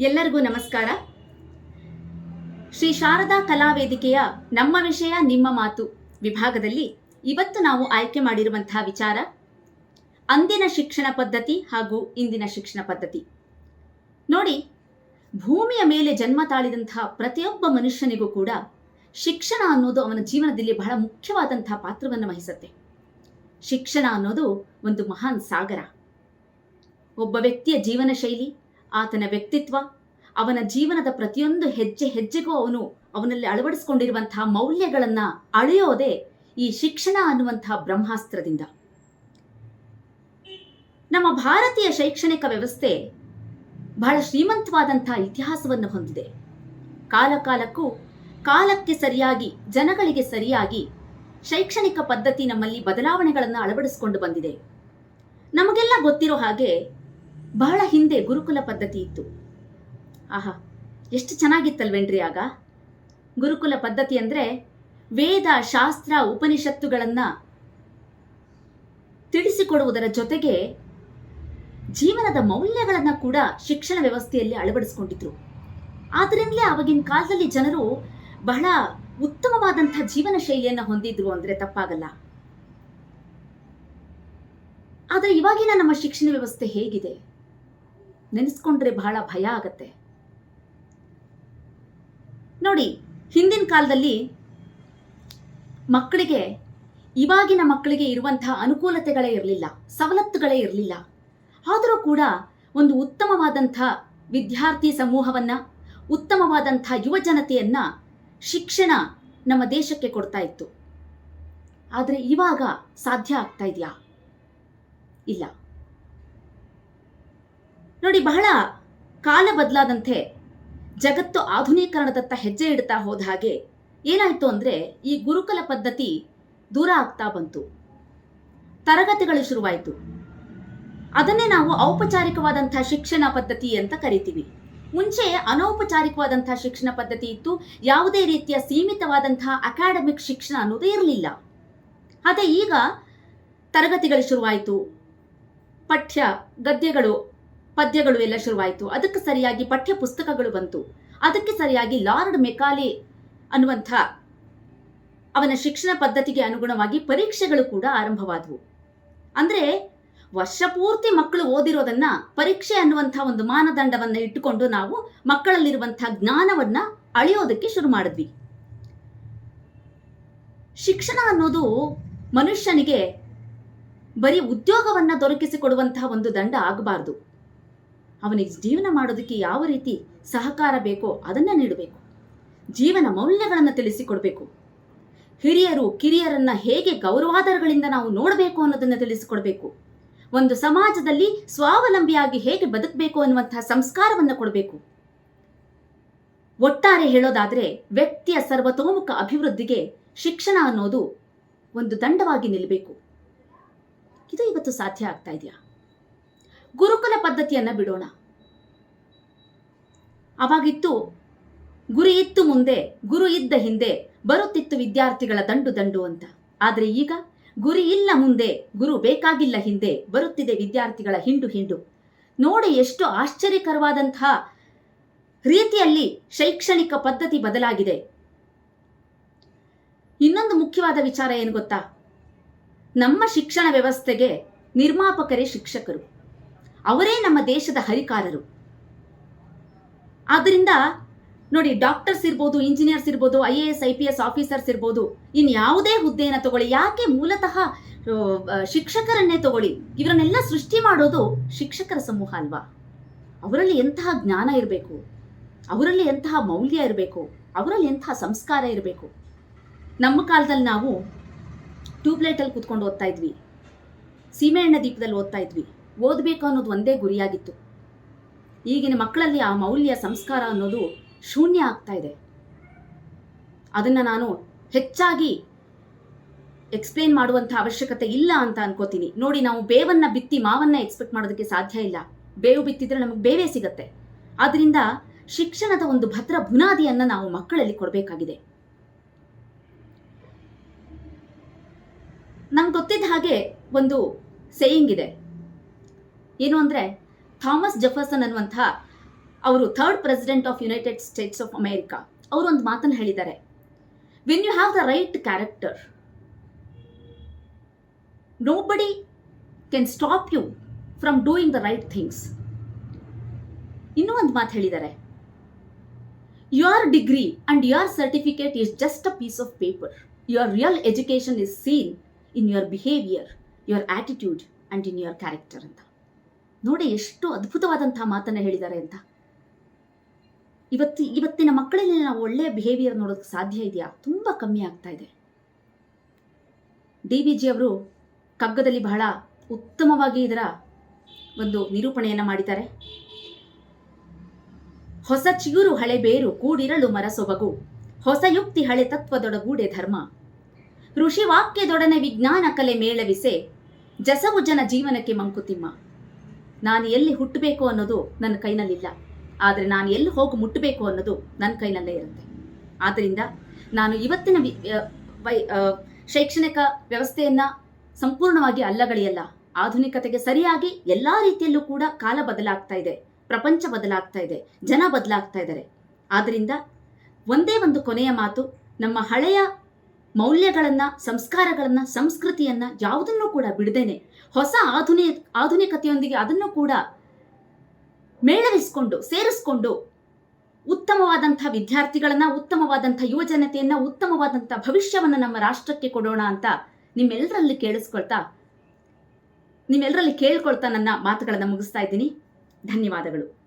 ಎಲ್ಲರಿಗೂ ನಮಸ್ಕಾರ. ಶ್ರೀ ಶಾರದಾ ಕಲಾ ವೇದಿಕೆಯ ನಮ್ಮ ವಿಷಯ ನಿಮ್ಮ ಮಾತು ವಿಭಾಗದಲ್ಲಿ ಇವತ್ತು ನಾವು ಆಯ್ಕೆ ಮಾಡಿರುವಂತಹ ವಿಚಾರ ಅಂದಿನ ಶಿಕ್ಷಣ ಪದ್ಧತಿ ಹಾಗೂ ಇಂದಿನ ಶಿಕ್ಷಣ ಪದ್ಧತಿ. ನೋಡಿ, ಭೂಮಿಯ ಮೇಲೆ ಜನ್ಮ ತಾಳಿದಂತಹ ಪ್ರತಿಯೊಬ್ಬ ಮನುಷ್ಯನಿಗೂ ಕೂಡ ಶಿಕ್ಷಣ ಅನ್ನೋದು ಅವನ ಜೀವನದಲ್ಲಿ ಬಹಳ ಮುಖ್ಯವಾದಂತಹ ಪಾತ್ರವನ್ನು ವಹಿಸುತ್ತೆ. ಶಿಕ್ಷಣ ಅನ್ನೋದು ಒಂದು ಮಹಾನ್ ಸಾಗರ. ಒಬ್ಬ ವ್ಯಕ್ತಿಯ ಜೀವನ ಶೈಲಿ ಆತನ ವ್ಯಕ್ತಿತ್ವ, ಅವನ ಜೀವನದ ಪ್ರತಿಯೊಂದು ಹೆಜ್ಜೆ ಹೆಜ್ಜೆಗೂ ಅವನು ಅವನಲ್ಲಿ ಅಳವಡಿಸಿಕೊಂಡಿರುವಂತಹ ಮೌಲ್ಯಗಳನ್ನು ಅಳೆಯೋದೇ ಈ ಶಿಕ್ಷಣ ಅನ್ನುವಂತಹ ಬ್ರಹ್ಮಾಸ್ತ್ರದಿಂದ. ನಮ್ಮ ಭಾರತೀಯ ಶೈಕ್ಷಣಿಕ ವ್ಯವಸ್ಥೆ ಬಹಳ ಶ್ರೀಮಂತವಾದಂತಹ ಇತಿಹಾಸವನ್ನು ಹೊಂದಿದೆ. ಕಾಲಕಾಲಕ್ಕೂ ಕಾಲಕ್ಕೆ ಸರಿಯಾಗಿ, ಜನಗಳಿಗೆ ಸರಿಯಾಗಿ ಶೈಕ್ಷಣಿಕ ಪದ್ಧತಿ ನಮ್ಮಲ್ಲಿ ಬದಲಾವಣೆಗಳನ್ನು ಅಳವಡಿಸಿಕೊಂಡು ಬಂದಿದೆ. ನಮಗೆಲ್ಲ ಗೊತ್ತಿರೋ ಹಾಗೆ ಬಹಳ ಹಿಂದೆ ಗುರುಕುಲ ಪದ್ಧತಿ ಇತ್ತು. ಆಹಾ, ಎಷ್ಟು ಚೆನ್ನಾಗಿತ್ತಲ್ವೇನ್ರಿ ಆಗ? ಗುರುಕುಲ ಪದ್ಧತಿ ಅಂದರೆ ವೇದ, ಶಾಸ್ತ್ರ, ಉಪನಿಷತ್ತುಗಳನ್ನು ತಿಳಿಸಿಕೊಡುವುದರ ಜೊತೆಗೆ ಜೀವನದ ಮೌಲ್ಯಗಳನ್ನು ಕೂಡ ಶಿಕ್ಷಣ ವ್ಯವಸ್ಥೆಯಲ್ಲಿ ಅಳವಡಿಸ್ಕೊಂಡಿದ್ರು. ಆದ್ದರಿಂದಲೇ ಆವಾಗಿನ ಕಾಲದಲ್ಲಿ ಜನರು ಬಹಳ ಉತ್ತಮವಾದಂತಹ ಜೀವನ ಶೈಲಿಯನ್ನು ಹೊಂದಿದ್ರು ಅಂದರೆ ತಪ್ಪಾಗಲ್ಲ. ಆದರೆ ಇವಾಗಿನ ನಮ್ಮ ಶಿಕ್ಷಣ ವ್ಯವಸ್ಥೆ ಹೇಗಿದೆ? ನೆನೆಸ್ಕೊಂಡ್ರೆ ಬಹಳ ಭಯ ಆಗತ್ತೆ. ನೋಡಿ, ಹಿಂದಿನ ಕಾಲದಲ್ಲಿ ಮಕ್ಕಳಿಗೆ, ಇವಾಗಿನ ಮಕ್ಕಳಿಗೆ ಇರುವಂತಹ ಅನುಕೂಲತೆಗಳೇ ಇರಲಿಲ್ಲ, ಸವಲತ್ತುಗಳೇ ಇರಲಿಲ್ಲ. ಆದರೂ ಕೂಡ ಒಂದು ಉತ್ತಮವಾದಂಥ ವಿದ್ಯಾರ್ಥಿ ಸಮೂಹವನ್ನು, ಉತ್ತಮವಾದಂಥ ಯುವ ಜನತೆಯನ್ನ ಶಿಕ್ಷಣ ನಮ್ಮ ದೇಶಕ್ಕೆ ಕೊಡ್ತಾ ಇತ್ತು. ಆದರೆ ಇವಾಗ ಸಾಧ್ಯ ಆಗ್ತಾ ಇದೆಯಾ? ಇಲ್ಲ. ನೋಡಿ ಬಹಳ ಕಾಲ ಬದಲಾದಂತೆ ಜಗತ್ತು ಆಧುನೀಕರಣದತ್ತ ಹೆಜ್ಜೆ ಇಡ್ತಾ ಹೋದ ಹಾಗೆ ಏನಾಯಿತು ಅಂದರೆ ಈ ಗುರುಕುಲ ಪದ್ಧತಿ ದೂರ ಆಗ್ತಾ ಬಂತು. ತರಗತಿಗಳು ಶುರುವಾಯಿತು. ಅದನ್ನೇ ನಾವು ಔಪಚಾರಿಕವಾದಂತಹ ಶಿಕ್ಷಣ ಪದ್ಧತಿ ಅಂತ ಕರಿತೀವಿ. ಮುಂಚೆ ಅನೌಪಚಾರಿಕವಾದಂತಹ ಶಿಕ್ಷಣ ಪದ್ಧತಿ ಇತ್ತು. ಯಾವುದೇ ರೀತಿಯ ಸೀಮಿತವಾದಂತಹ ಅಕಾಡೆಮಿಕ್ ಶಿಕ್ಷಣ ಅನ್ನೋದು ಇರಲಿಲ್ಲ. ಅದೇ ಈಗ ತರಗತಿಗಳು ಶುರುವಾಯಿತು. ಪಠ್ಯ ಗದ್ಯಗಳು ಪದ್ಯಗಳು ಎಲ್ಲ ಶುರುವಾಯಿತು. ಅದಕ್ಕೆ ಸರಿಯಾಗಿ ಪಠ್ಯ ಪುಸ್ತಕಗಳು ಬಂತು. ಅದಕ್ಕೆ ಸರಿಯಾಗಿ ಲಾರ್ಡ್ ಮೆಕಾಲಿ ಅನ್ನುವಂಥ ಅವನ ಶಿಕ್ಷಣ ಪದ್ಧತಿಗೆ ಅನುಗುಣವಾಗಿ ಪರೀಕ್ಷೆಗಳು ಕೂಡ ಆರಂಭವಾದವು. ಅಂದರೆ ವರ್ಷ ಪೂರ್ತಿ ಮಕ್ಕಳು ಓದಿರೋದನ್ನ ಪರೀಕ್ಷೆ ಅನ್ನುವಂಥ ಒಂದು ಮಾನದಂಡವನ್ನ ಇಟ್ಟುಕೊಂಡು ನಾವು ಮಕ್ಕಳಲ್ಲಿರುವಂತಹ ಜ್ಞಾನವನ್ನ ಅಳೆಯೋದಕ್ಕೆ ಶುರು ಮಾಡಿದ್ವಿ. ಶಿಕ್ಷಣ ಅನ್ನೋದು ಮನುಷ್ಯನಿಗೆ ಬರೀ ಉದ್ಯೋಗವನ್ನ ದೊರಕಿಸಿಕೊಡುವಂತಹ ಒಂದು ದಂಡ ಆಗಬಾರ್ದು. ಅವನಿಗೆ ಜೀವನ ಮಾಡೋದಕ್ಕೆ ಯಾವ ರೀತಿ ಸಹಕಾರ ಬೇಕೋ ಅದನ್ನು ನೀಡಬೇಕು. ಜೀವನ ಮೌಲ್ಯಗಳನ್ನು ತಿಳಿಸಿಕೊಡಬೇಕು. ಹಿರಿಯರು ಕಿರಿಯರನ್ನ ಹೇಗೆ ಗೌರವಾಧಾರಗಳಿಂದ ನಾವು ನೋಡಬೇಕು ಅನ್ನೋದನ್ನು ತಿಳಿಸಿಕೊಡಬೇಕು. ಒಂದು ಸಮಾಜದಲ್ಲಿ ಸ್ವಾವಲಂಬಿಯಾಗಿ ಹೇಗೆ ಬದುಕಬೇಕು ಅನ್ನುವಂತಹ ಸಂಸ್ಕಾರವನ್ನು ಕೊಡಬೇಕು. ಒಟ್ಟಾರೆ ಹೇಳೋದಾದ್ರೆ ವ್ಯಕ್ತಿಯ ಸರ್ವತೋಮುಖ ಅಭಿವೃದ್ಧಿಗೆ ಶಿಕ್ಷಣ ಅನ್ನೋದು ಒಂದು ದಂಡವಾಗಿ ನಿಲ್ಲಬೇಕು ಇದು ಇವತ್ತು ಸಾಧ್ಯ ಆಗ್ತಾ ಇದೆಯಾ? ಗುರುಕುಲ ಪದ್ಧತಿಯನ್ನ ಬಿಡೋಣ. ಅವಾಗಿತ್ತು ಗುರಿ ಇತ್ತು ಮುಂದೆ, ಗುರು ಇದ್ದ ಹಿಂದೆ, ಬರುತ್ತಿತ್ತು ವಿದ್ಯಾರ್ಥಿಗಳ ದಂಡು ದಂಡು ಅಂತ. ಆದರೆ ಈಗ ಗುರಿ ಇಲ್ಲ ಮುಂದೆ, ಗುರು ಬೇಕಾಗಿಲ್ಲ ಹಿಂದೆ, ಬರುತ್ತಿದೆ ವಿದ್ಯಾರ್ಥಿಗಳ ಹಿಂಡು ಹಿಂಡು. ನೋಡಿ ಎಷ್ಟು ಆಶ್ಚರ್ಯಕರವಾದಂತಹ ರೀತಿಯಲ್ಲಿ ಶೈಕ್ಷಣಿಕ ಪದ್ಧತಿ ಬದಲಾಗಿದೆ. ಇನ್ನೊಂದು ಮುಖ್ಯವಾದ ವಿಚಾರ ಏನು ಗೊತ್ತಾ? ನಮ್ಮ ಶಿಕ್ಷಣ ವ್ಯವಸ್ಥೆಗೆ ನಿರ್ಮಾಪಕರೇ ಶಿಕ್ಷಕರು. ಅವರೇ ನಮ್ಮ ದೇಶದ ಹರಿಕಾರರು. ಆದ್ದರಿಂದ ನೋಡಿ ಡಾಕ್ಟರ್ಸ್ ಇರ್ಬೋದು ಇಂಜಿನಿಯರ್ಸ್ ಇರ್ಬೋದು I A S I P S officers ಇರ್ಬೋದು, ಇನ್ ಯಾವುದೇ ಹುದ್ದೆಯನ್ನು ತಗೊಳ್ಳಿ, ಯಾಕೆ ಮೂಲತಃ ಶಿಕ್ಷಕರನ್ನೇ ತಗೊಳ್ಳಿ, ಇವರನ್ನೆಲ್ಲ ಸೃಷ್ಟಿ ಮಾಡೋದು ಶಿಕ್ಷಕರ ಸಮೂಹ ಅಲ್ವಾ? ಅವರಲ್ಲಿ ಎಂತಹ ಜ್ಞಾನ ಇರಬೇಕು, ಅವರಲ್ಲಿ ಎಂತಹ ಮೌಲ್ಯ ಇರಬೇಕು, ಅವರಲ್ಲಿ ಎಂತಹ ಸಂಸ್ಕಾರ ಇರಬೇಕು? ನಮ್ಮ ಕಾಲದಲ್ಲಿ ನಾವು ಟ್ಯೂಬ್ಲೈಟಲ್ಲಿ ಕೂತ್ಕೊಂಡು ಓದ್ತಾ ಇದ್ವಿ ಸೀಮೆಎಣ್ಣೆ ದೀಪದಲ್ಲಿ ಓದ್ತಾ ಇದ್ವಿ. ಓದಬೇಕು ಅನ್ನೋದು ಒಂದೇ ಗುರಿಯಾಗಿತ್ತು. ಈಗಿನ ಮಕ್ಕಳಲ್ಲಿ ಆ ಮೌಲ್ಯ ಸಂಸ್ಕಾರ ಅನ್ನೋದು ಶೂನ್ಯ ಆಗ್ತಾ ಇದೆ. ಅದನ್ನು ನಾನು ಹೆಚ್ಚಾಗಿ ಎಕ್ಸ್ಪ್ಲೇನ್ ಮಾಡುವಂಥ ಅವಶ್ಯಕತೆ ಇಲ್ಲ ಅಂತ ಅನ್ಕೋತೀನಿ. ನೋಡಿ, ನಾವು ಬೇವನ್ನ ಬಿತ್ತಿ ಮಾವನ್ನ ಎಕ್ಸ್ಪೆಕ್ಟ್ ಮಾಡೋದಕ್ಕೆ ಸಾಧ್ಯ ಇಲ್ಲ. ಬೇವು ಬಿತ್ತಿದ್ರೆ ನಮಗೆ ಬೇವೇ ಸಿಗತ್ತೆ. ಆದ್ರಿಂದ ಶಿಕ್ಷಣದ ಒಂದು ಭದ್ರ ಬುನಾದಿಯನ್ನು ನಾವು ಮಕ್ಕಳಲ್ಲಿ ಕೊಡಬೇಕಾಗಿದೆ. ನಂಗೆ ಗೊತ್ತಿದ್ದ ಹಾಗೆ ಒಂದು ಸೇಯಿಂಗ್ ಇದೆ. ಏನು ಅಂದರೆ ಥಾಮಸ್ ಜೆಫರ್ಸನ್ ಅನ್ನುವಂಥ ಅವರು third president of United States of America ಅವರು ಒಂದು ಮಾತನ್ನು ಹೇಳಿದ್ದಾರೆ. When you have the right character nobody can stop you from doing the right things ಇನ್ನೂ ಒಂದು ಮಾತು ಹೇಳಿದ್ದಾರೆ. Your degree and your certificate is just a piece of paper your real education is seen in your behaviour your attitude and in your character ಅಂತ. ನೋಡಿ ಎಷ್ಟು ಅದ್ಭುತವಾದಂತಹ ಮಾತನ್ನು ಹೇಳಿದ್ದಾರೆ ಅಂತ. ಇವತ್ತು ಇವತ್ತಿನ ಮಕ್ಕಳಲ್ಲಿ ನಾವು ಒಳ್ಳೆಯ ಬಿಹೇವಿಯರ್ ನೋಡೋದಕ್ಕೆ ಸಾಧ್ಯ ಇದೆಯಾ? ತುಂಬ ಕಮ್ಮಿ ಆಗ್ತಾ ಇದೆ. ಡಿ ವಿ ಜಿ ಅವರು ಕಗ್ಗದಲ್ಲಿ ಬಹಳ ಉತ್ತಮವಾಗಿ ಇದರ ಒಂದು ನಿರೂಪಣೆಯನ್ನು ಮಾಡಿದ್ದಾರೆ. ಹೊಸ ಚಿಗುರು ಹಳೆ ಬೇರು ಕೂಡಿರಳು ಮರ ಸೊಬಗು ಹೊಸ ಯುಕ್ತಿ ಹಳೆ ತತ್ವದೊಡಗೂಡೆ ಧರ್ಮ. ಋಷಿ ವಾಕ್ಯದೊಡನೆ ವಿಜ್ಞಾನ ಕಲೆ ಮೇಳವಿಸೆ. ಜಸವು ಜನ ಜೀವನಕ್ಕೆ ಮಂಕುತಿಮ್ಮ. ನಾನು ಎಲ್ಲಿ ಹುಟ್ಟಬೇಕು ಅನ್ನೋದು ನನ್ನ ಕೈನಲ್ಲಿಲ್ಲ. ಆದರೆ ನಾನು ಎಲ್ಲಿ ಹೋಗಿ ಮುಟ್ಟಬೇಕು ಅನ್ನೋದು ನನ್ನ ಕೈನಲ್ಲೇ ಇರುತ್ತೆ. ಆದ್ದರಿಂದ ನಾನು ಇವತ್ತಿನ ವೈ ಶೈಕ್ಷಣಿಕ ವ್ಯವಸ್ಥೆಯನ್ನು ಸಂಪೂರ್ಣವಾಗಿ ಅಲ್ಲಗಳೆಯಲ್ಲ. ಆಧುನಿಕತೆಗೆ ಸರಿಯಾಗಿ ಎಲ್ಲ ರೀತಿಯಲ್ಲೂ ಕೂಡ ಕಾಲ ಬದಲಾಗ್ತಾ ಇದೆ. ಪ್ರಪಂಚ ಬದಲಾಗ್ತಾ ಇದೆ. ಜನ ಬದಲಾಗ್ತಾ ಇದ್ದಾರೆ. ಆದ್ದರಿಂದ ಒಂದೇ ಒಂದು ಕೊನೆಯ ಮಾತು, ನಮ್ಮ ಹಳೆಯ ಮೌಲ್ಯಗಳನ್ನು, ಸಂಸ್ಕಾರಗಳನ್ನು, ಸಂಸ್ಕೃತಿಯನ್ನು ಯಾವುದನ್ನು ಕೂಡ ಬಿಡದೇನೆ, ಹೊಸ ಆಧುನಿ, ಆಧುನಿಕತೆಯೊಂದಿಗೆ ಅದನ್ನು ಕೂಡ ಮೇಳವಿಸಿಕೊಂಡು, ಸೇರಿಸ್ಕೊಂಡು ಉತ್ತಮವಾದಂಥ ವಿದ್ಯಾರ್ಥಿಗಳನ್ನ, ಉತ್ತಮವಾದಂಥ ಯುವಜನತೆಯನ್ನ, ಉತ್ತಮವಾದಂಥ ಭವಿಷ್ಯವನ್ನು ನಮ್ಮ ರಾಷ್ಟ್ರಕ್ಕೆ ಕೊಡೋಣ ಅಂತ ನಿಮ್ಮೆಲ್ಲರಲ್ಲಿ ಕೇಳಿಸ್ಕೊಳ್ತಾ ನಿಮ್ಮೆಲ್ಲರಲ್ಲಿ ಕೇಳ್ಕೊಳ್ತಾ ನನ್ನ ಮಾತುಗಳನ್ನು ಮುಗಿಸ್ತಾ ಇದ್ದೀನಿ. ಧನ್ಯವಾದಗಳು.